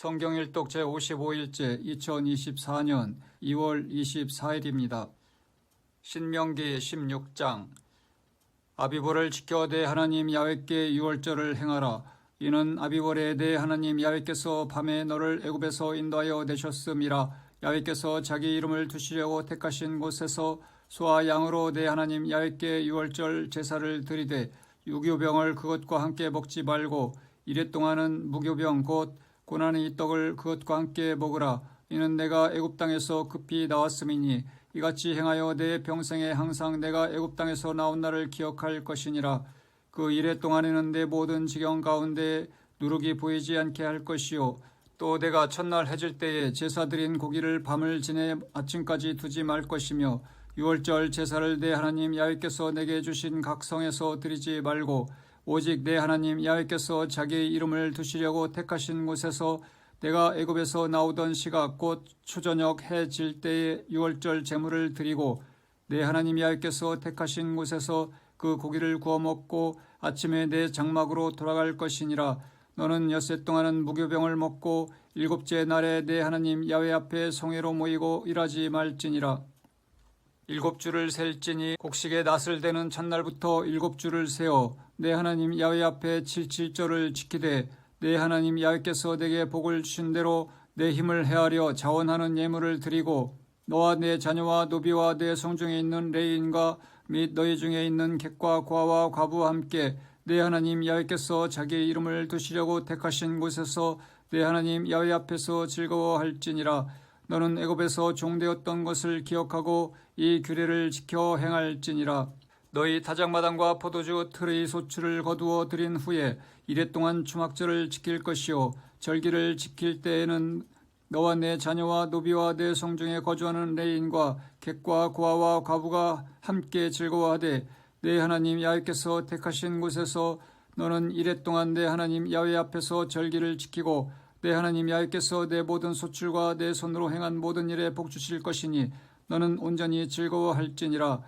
성경 일독 제55일째 2024년 2월 24일입니다. 신명기 16장 아비보를 지켜 내 하나님 야훼께 유월절을 행하라. 이는 아비볼에 내 하나님 야훼께서 밤에 너를 애굽에서 인도하여 내셨음이라. 야훼께서 자기 이름을 두시려고 택하신 곳에서 소와 양으로 내 하나님 야훼께 유월절 제사를 드리되 유교병을 그것과 함께 먹지 말고 이래 동안은 무교병 곧 고난의 떡을 그것과 함께 먹으라. 이는 내가 애굽 땅에서 급히 나왔음이니 이같이 행하여 내 평생에 항상 내가 애굽 땅에서 나온 날을 기억할 것이니라. 그 이래 동안에는 내 모든 지경 가운데 누룩이 보이지 않게 할 것이요. 또 내가 첫날 해질 때에 제사 드린 고기를 밤을 지내 아침까지 두지 말 것이며 유월절 제사를 내 하나님 야훼께서 내게 주신 각 성에서 드리지 말고 오직 내 하나님 야훼께서 자기의 이름을 두시려고 택하신 곳에서 내가 애굽에서 나오던 시각 곧 초저녁 해 질 때에 유월절 제물을 드리고 내 하나님 야훼께서 택하신 곳에서 그 고기를 구워 먹고 아침에 내 장막으로 돌아갈 것이니라. 너는 엿새 동안은 무교병을 먹고 일곱째 날에 내 하나님 야훼 앞에 성회로 모이고 일하지 말지니라 일곱 주를 셀지니 곡식의 낫을 대는 첫날부터 일곱 주를 세어 내 하나님 야훼 앞에 칠칠절을 지키되 내 하나님 야훼께서 내게 복을 주신 대로 내 힘을 헤아려 자원하는 예물을 드리고 너와 내 자녀와 노비와 내 성중에 있는 레인과 및 너희 중에 있는 객과 과와 과부와 함께 내 하나님 야훼께서 자기의 이름을 두시려고 택하신 곳에서 내 하나님 야훼 앞에서 즐거워할지니라 너는 애굽에서 종되었던 것을 기억하고 이 규례를 지켜 행할지니라. 너희 타작마당과 포도주 틀의 소출을 거두어 들인 후에 이래 동안 주막절을 지킬 것이요. 절기를 지킬 때에는 너와 내 자녀와 노비와 내 성중에 거주하는 레인과 객과 고아와 과부가 함께 즐거워하되 내 하나님 야훼께서 택하신 곳에서 너는 이래 동안 내 하나님 야훼 앞에서 절기를 지키고 내 하나님 야훼께서 내 모든 소출과 내 손으로 행한 모든 일에 복 주실 것이니 너는 온전히 즐거워할지니라.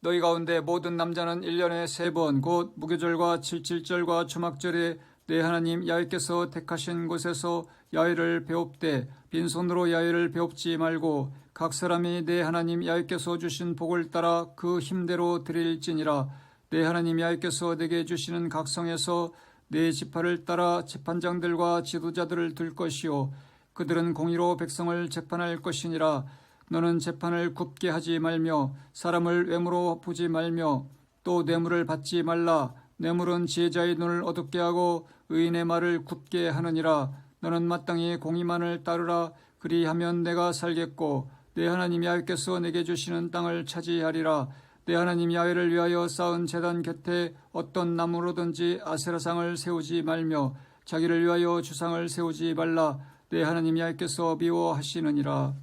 너희 가운데 모든 남자는 1년에 세 번 곧 무교절과 칠칠절과 주막절에 내 하나님 야훼께서 택하신 곳에서 야훼를 배웁되 빈손으로 야훼를 배웁지 말고 각 사람이 내 하나님 야훼께서 주신 복을 따라 그 힘대로 드릴지니라. 내 하나님 야훼께서 내게 주시는 각성에서 내 지파를 따라 재판장들과 지도자들을 둘 것이요. 그들은 공의로 백성을 재판할 것이니라. 너는 재판을 굽게 하지 말며 사람을 외모로 보지 말며 또 뇌물을 받지 말라. 뇌물은 지혜자의 눈을 어둡게 하고 의인의 말을 굽게 하느니라. 너는 마땅히 공의만을 따르라. 그리하면 내가 살겠고 내 하나님 야훼께서 내게 주시는 땅을 차지하리라 내 하나님 야훼를 위하여 쌓은 제단 곁에 어떤 나무로든지 아세라상을 세우지 말며 자기를 위하여 주상을 세우지 말라. 내 하나님 야훼께서 미워하시느니라.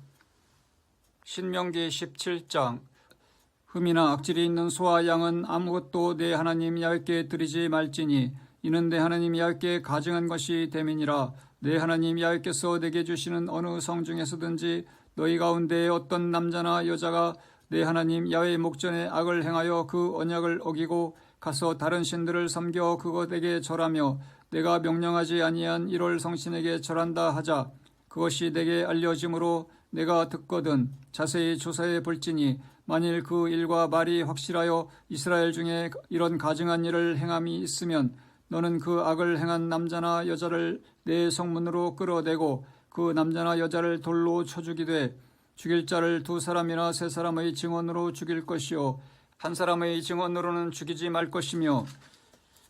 신명기 17장. 흠이나 악질이 있는 소와 양은 아무것도 내 하나님 야훼께 드리지 말지니 이는 내 하나님 야훼께 가증한 것이 됨이니라. 내 하나님 야훼께서 내게 주시는 어느 성 중에서든지 너희 가운데 어떤 남자나 여자가 내 하나님 야훼 목전에 악을 행하여 그 언약을 어기고 가서 다른 신들을 섬겨 그것에게 절하며 내가 명령하지 아니한 이럴 성신에게 절한다 하자 그것이 내게 알려짐으로 내가 듣거든 자세히 조사해 볼지니 만일 그 일과 말이 확실하여 이스라엘 중에 이런 가증한 일을 행함이 있으면 너는 그 악을 행한 남자나 여자를 내 성문으로 끌어내고 그 남자나 여자를 돌로 쳐 죽이되 죽일 자를 두 사람이나 세 사람의 증언으로 죽일 것이요 한 사람의 증언으로는 죽이지 말 것이며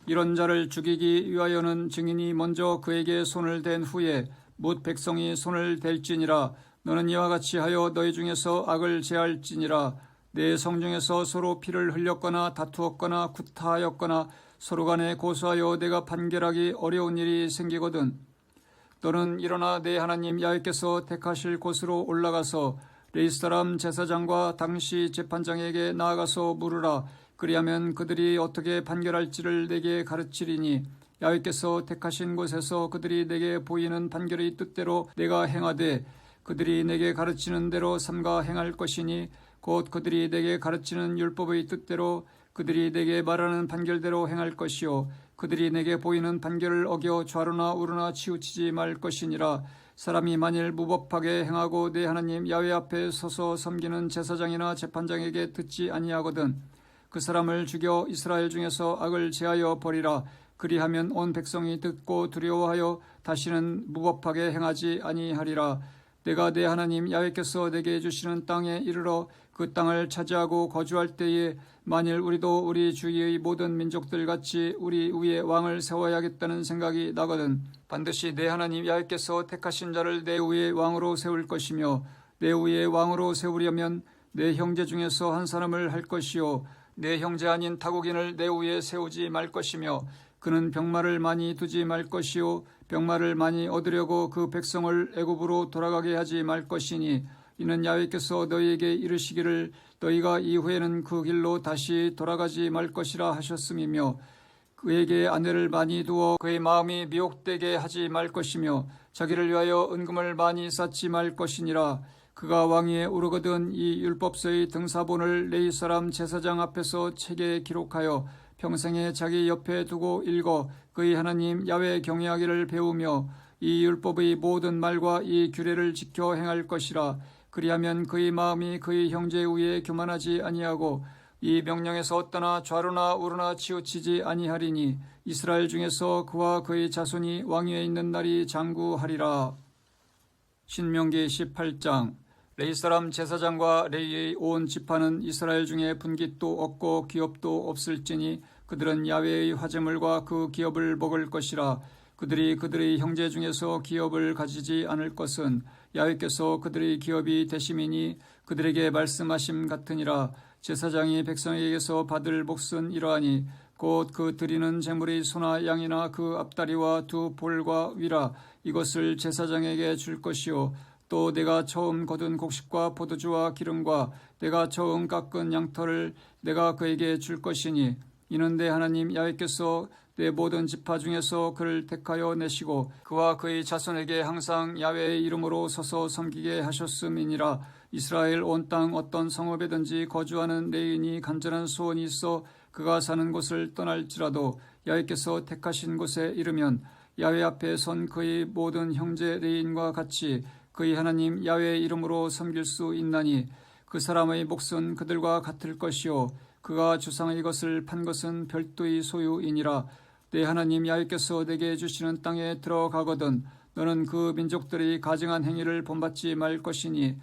이런 자를 죽이기 위하여는 증인이 먼저 그에게 손을 댄 후에 뭇 백성이 손을 댈지니라. 너는 이와 같이 하여 너희 중에서 악을 제할지니라. 내 성중에서 서로 피를 흘렸거나 다투었거나 구타하였거나 서로 간에 고소하여 내가 판결하기 어려운 일이 생기거든 너는 일어나 내 하나님 야훼께서 택하실 곳으로 올라가서 레이스 사람 제사장과 당시 재판장에게 나아가서 물으라. 그리하면 그들이 어떻게 판결할지를 내게 가르치리니 야훼께서 택하신 곳에서 그들이 내게 보이는 판결의 뜻대로 내가 행하되 그들이 내게 가르치는 대로 삼가 행할 것이니 곧 그들이 내게 가르치는 율법의 뜻대로 그들이 내게 말하는 판결대로 행할 것이요 그들이 내게 보이는 판결을 어겨 좌로나 우로나 치우치지 말 것이니라. 사람이 만일 무법하게 행하고 내 하나님 야외 앞에 서서 섬기는 제사장이나 재판장에게 듣지 아니하거든 그 사람을 죽여 이스라엘 중에서 악을 제하여 버리라. 그리하면 온 백성이 듣고 두려워하여 다시는 무법하게 행하지 아니하리라 내가 내 하나님 야외께서 내게 주시는 땅에 이르러 그 땅을 차지하고 거주할 때에 만일 우리도 우리 주위의 모든 민족들 같이 우리 위에 왕을 세워야겠다는 생각이 나거든 반드시 내 하나님 야외께서 택하신 자를 내 위에 왕으로 세울 것이며 내 위에 왕으로 세우려면 내 형제 중에서 한 사람을 할 것이요 내 형제 아닌 타국인을 내 위에 세우지 말 것이며 그는 병마를 많이 두지 말 것이요 병마를 많이 얻으려고 그 백성을 애굽으로 돌아가게 하지 말 것이니 이는 야훼께서 너희에게 이르시기를 너희가 이후에는 그 길로 다시 돌아가지 말 것이라 하셨음이며 그에게 아내를 많이 두어 그의 마음이 미혹되게 하지 말 것이며 자기를 위하여 은금을 많이 쌓지 말 것이니라. 그가 왕위에 오르거든 이 율법서의 등사본을 레이 사람 제사장 앞에서 책에 기록하여 평생에 자기 옆에 두고 읽어 그의 하나님 야외 경외하기를 배우며 이 율법의 모든 말과 이 규례를 지켜 행할 것이라 그리하면 그의 마음이 그의 형제 위에 교만하지 아니하고 이 명령에서 떠나 좌로나 우로나 치우치지 아니하리니 이스라엘 중에서 그와 그의 자손이 왕위에 있는 날이 장구하리라. 신명기 18장 레이 사람 제사장과 레이의 온 지파는 이스라엘 중에 분깃도 없고 기업도 없을지니 그들은 야외의 화재물과 그 기업을 먹을 것이라. 그들이 그들의 형제 중에서 기업을 가지지 않을 것은 야외께서 그들의 기업이 되심이니 그들에게 말씀하심 같으니라. 제사장이 백성에게서 받을 몫은 이러하니 곧 그 드리는 재물의 소나 양이나 그 앞다리와 두 볼과 위라. 이것을 제사장에게 줄 것이요 또 내가 처음 거둔 곡식과 포도주와 기름과 내가 처음 깎은 양털을 내가 그에게 줄 것이니 이는 내 하나님 야훼께서 내 모든 지파 중에서 그를 택하여 내시고 그와 그의 자손에게 항상 야훼의 이름으로 서서 섬기게 하셨음이니라. 이스라엘 온 땅 어떤 성읍에든지 거주하는 레인이 간절한 소원이 있어 그가 사는 곳을 떠날지라도 야훼께서 택하신 곳에 이르면 야훼 앞에 선 그의 모든 형제 레인과 같이 그의 하나님 야훼의 이름으로 섬길 수 있나니 그 사람의 몫은 그들과 같을 것이요. 그가 주상의 것을 판 것은 별도의 소유이니라. 내 하나님 야훼께서 내게 주시는 땅에 들어가거든 너는 그 민족들의 가증한 행위를 본받지 말 것이니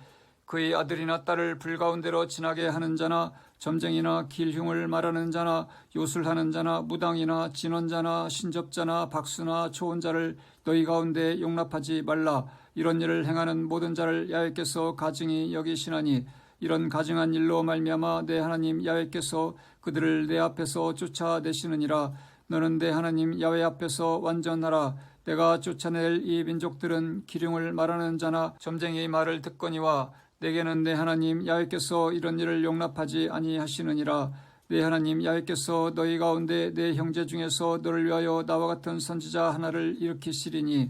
그의 아들이나 딸을 불가운데로 지나게 하는 자나 점쟁이나 길흉을 말하는 자나 요술하는 자나 무당이나 진원자나 신접자나 박수나 초혼자를 너희 가운데 용납하지 말라 이런 일을 행하는 모든 자를 야훼께서 가증히 여기시나니 이런 가증한 일로 말미암아 내 하나님 야훼께서 그들을 내 앞에서 쫓아내시느니라. 너는 내 하나님 야훼 앞에서 완전하라. 내가 쫓아낼 이 민족들은 기륭을 말하는 자나 점쟁이의 말을 듣거니와 내게는 내 하나님 야훼께서 이런 일을 용납하지 아니하시느니라. 내 하나님 야훼께서 너희 가운데 내 형제 중에서 너를 위하여 나와 같은 선지자 하나를 일으키시리니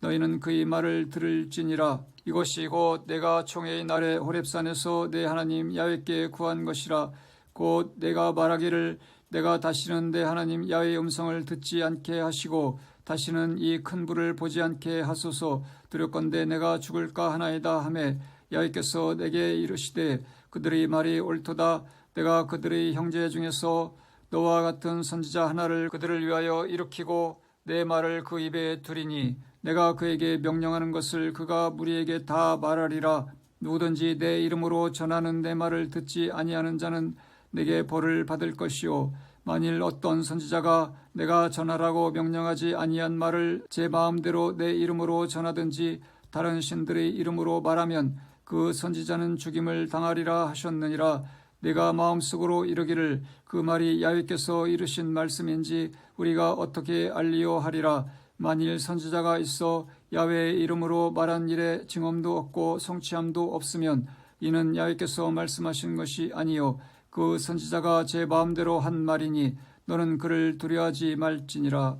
너희는 그의 말을 들을지니라. 이것이 곧 내가 총회의 날에 호렙산에서 내 하나님 야훼께 구한 것이라. 곧 내가 말하기를 내가 다시는 내 하나님 야훼의 음성을 듣지 않게 하시고 다시는 이 큰 불을 보지 않게 하소서. 두렵건대 내가 죽을까 하나이다 하매 야훼께서 내게 이르시되 그들의 말이 옳도다. 내가 그들의 형제 중에서 너와 같은 선지자 하나를 그들을 위하여 일으키고 내 말을 그 입에 두리니 내가 그에게 명령하는 것을 그가 무리에게 다 말하리라. 누구든지 내 이름으로 전하는 내 말을 듣지 아니하는 자는 내게 벌을 받을 것이요. 만일 어떤 선지자가 내가 전하라고 명령하지 아니한 말을 제 마음대로 내 이름으로 전하든지 다른 신들의 이름으로 말하면 그 선지자는 죽임을 당하리라 하셨느니라. 내가 마음속으로 이르기를 그 말이 야훼께서 이르신 말씀인지 우리가 어떻게 알리오 하리라 만일 선지자가 있어 야훼의 이름으로 말한 일에 증언도 없고 성취함도 없으면 이는 야훼께서 말씀하신 것이 아니요 그 선지자가 제 마음대로 한 말이니 너는 그를 두려워하지 말지니라.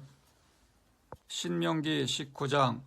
신명기 19장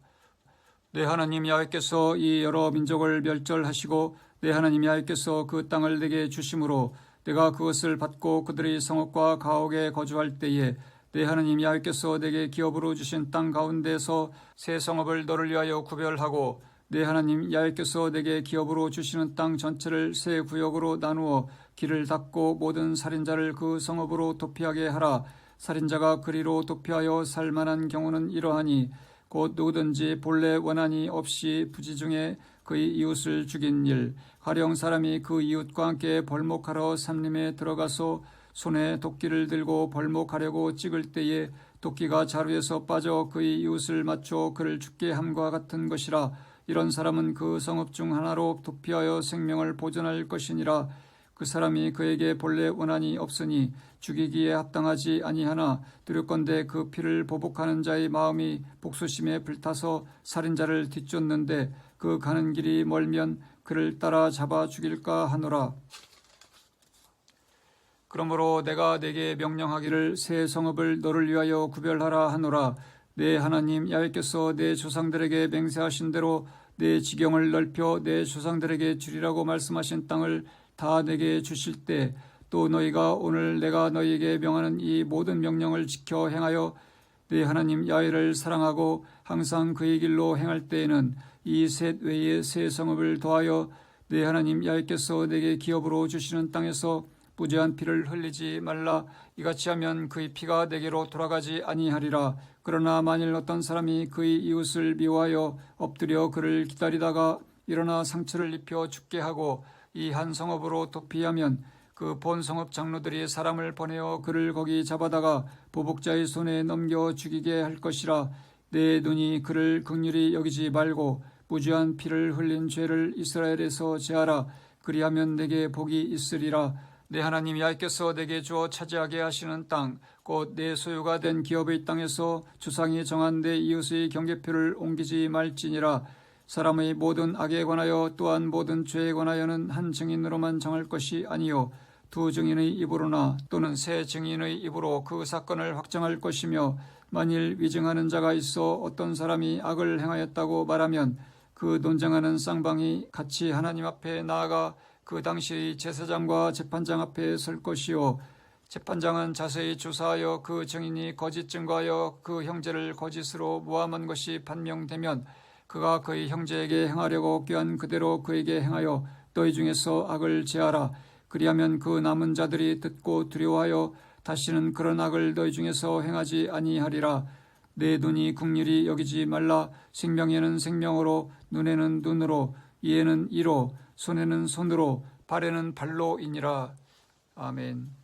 내 하나님 야훼께서 이 여러 민족을 멸절하시고 내 하나님 야훼께서 그 땅을 내게 주심으로 내가 그것을 받고 그들의 성읍과 가옥에 거주할 때에 내 하나님 야훼께서 내게 기업으로 주신 땅 가운데서 새 성읍을 너를 위하여 구별하고 내 하나님 야훼께서 내게 기업으로 주시는 땅 전체를 새 구역으로 나누어 길을 닫고 모든 살인자를 그 성읍으로 도피하게 하라. 살인자가 그리로 도피하여 살 만한 경우는 이러하니 곧 누구든지 본래 원한이 없이 부지 중에 그의 이웃을 죽인 일 가령 사람이 그 이웃과 함께 벌목하러 삼림에 들어가서 손에 도끼를 들고 벌목하려고 찍을 때에 도끼가 자루에서 빠져 그의 이웃을 맞춰 그를 죽게 함과 같은 것이라 이런 사람은 그 성읍 중 하나로 도피하여 생명을 보존할 것이니라 그 사람이 그에게 본래 원한이 없으니 죽이기에 합당하지 아니하나 두렵건대 그 피를 보복하는 자의 마음이 복수심에 불타서 살인자를 뒤쫓는데 그 가는 길이 멀면 그를 따라 잡아 죽일까 하노라. 그러므로 내가 내게 명령하기를 새 성읍을 너를 위하여 구별하라 하노라. 내 하나님 야훼께서 내 조상들에게 맹세하신 대로 내 지경을 넓혀 내 조상들에게 주리라고 말씀하신 땅을 다 내게 주실 때 또 너희가 오늘 내가 너희에게 명하는 이 모든 명령을 지켜 행하여 내 하나님 야훼를 사랑하고 항상 그의 길로 행할 때에는 이 셋 외의 새 성읍을 더하여 내 하나님 야훼께서 내게 기업으로 주시는 땅에서 무죄한 피를 흘리지 말라. 이같이 하면 그의 피가 내게로 돌아가지 아니하리라. 그러나 만일 어떤 사람이 그의 이웃을 미워하여 엎드려 그를 기다리다가 일어나 상처를 입혀 죽게 하고 이 한 성읍으로 도피하면 그 본 성읍 장로들이 사람을 보내어 그를 거기 잡아다가 보복자의 손에 넘겨 죽이게 할 것이라. 내 눈이 그를 극률히 여기지 말고 무죄한 피를 흘린 죄를 이스라엘에서 제하라. 그리하면 내게 복이 있으리라 내 하나님 야께서 내게 주어 차지하게 하시는 땅 곧 내 소유가 된 기업의 땅에서 주상이 정한 내 이웃의 경계표를 옮기지 말지니라. 사람의 모든 악에 관하여 또한 모든 죄에 관하여는 한 증인으로만 정할 것이 아니요. 두 증인의 입으로나 또는 세 증인의 입으로 그 사건을 확정할 것이며 만일 위증하는 자가 있어 어떤 사람이 악을 행하였다고 말하면 그 논쟁하는 쌍방이 같이 하나님 앞에 나아가 그 당시의 제사장과 재판장 앞에 설 것이요. 재판장은 자세히 조사하여 그 증인이 거짓 증거하여 그 형제를 거짓으로 모함한 것이 판명되면 그가 그의 형제에게 행하려고 꾀한 그대로 그에게 행하여 너희 중에서 악을 제하라. 그리하면 그 남은 자들이 듣고 두려워하여 다시는 그런 악을 너희 중에서 행하지 아니하리라. 내 눈이 국률이 여기지 말라. 생명에는 생명으로 눈에는 눈으로 이에는 이로 손에는 손으로 발에는 발로이니라 아멘.